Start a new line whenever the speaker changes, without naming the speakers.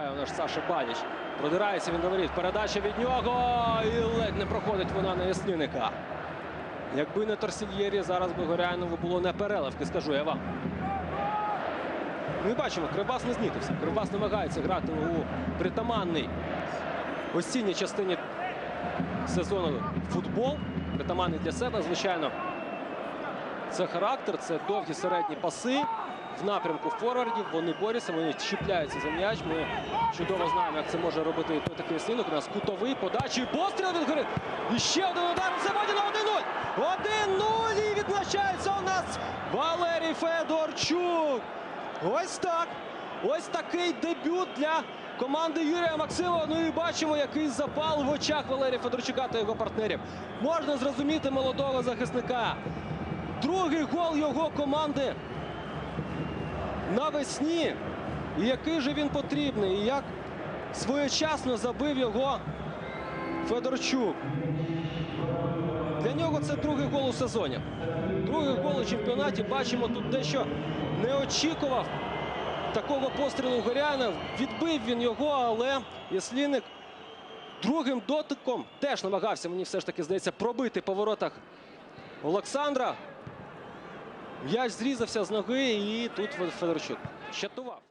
Грає наш Саша Баніч. Продирається він до воріт. Передача від нього. І ледь не проходить вона на Ясніника. Якби не Торсільєрі, зараз би Горянову було не переливки, скажу я вам. Ми бачимо, Кривбас не знітився. Кривбас намагається грати у притаманний осінній частині сезону футбол. Притаманний для себе, звичайно. Це характер, це довгі середні паси в напрямку форвардів. Вони борються, вони чіпляються за м'яч. Ми чудово знаємо, як це може робити такий слінок. У нас кутовий подачі. Постріл від гори. І ще один удар. Це буде на 1-0. 1-0 і відзначається у нас Валерій Федорчук. Ось так. Ось такий дебют для команди Юрія Максимова. Ну і бачимо, який запал в очах Валерія Федорчука та його партнерів. Можна зрозуміти молодого захисника. Другий гол його команди навесні. І який же він потрібний, і як своєчасно забив його Федорчук. Для нього це другий гол у сезоні. Другий гол у чемпіонаті. Бачимо, тут дещо не очікував такого пострілу Горянов. Відбив він його, але Ясліник другим дотиком теж намагався, мені все ж таки здається, пробити по воротах Олександра. М'яч зрізався з ноги, і тут Федорчук щатував.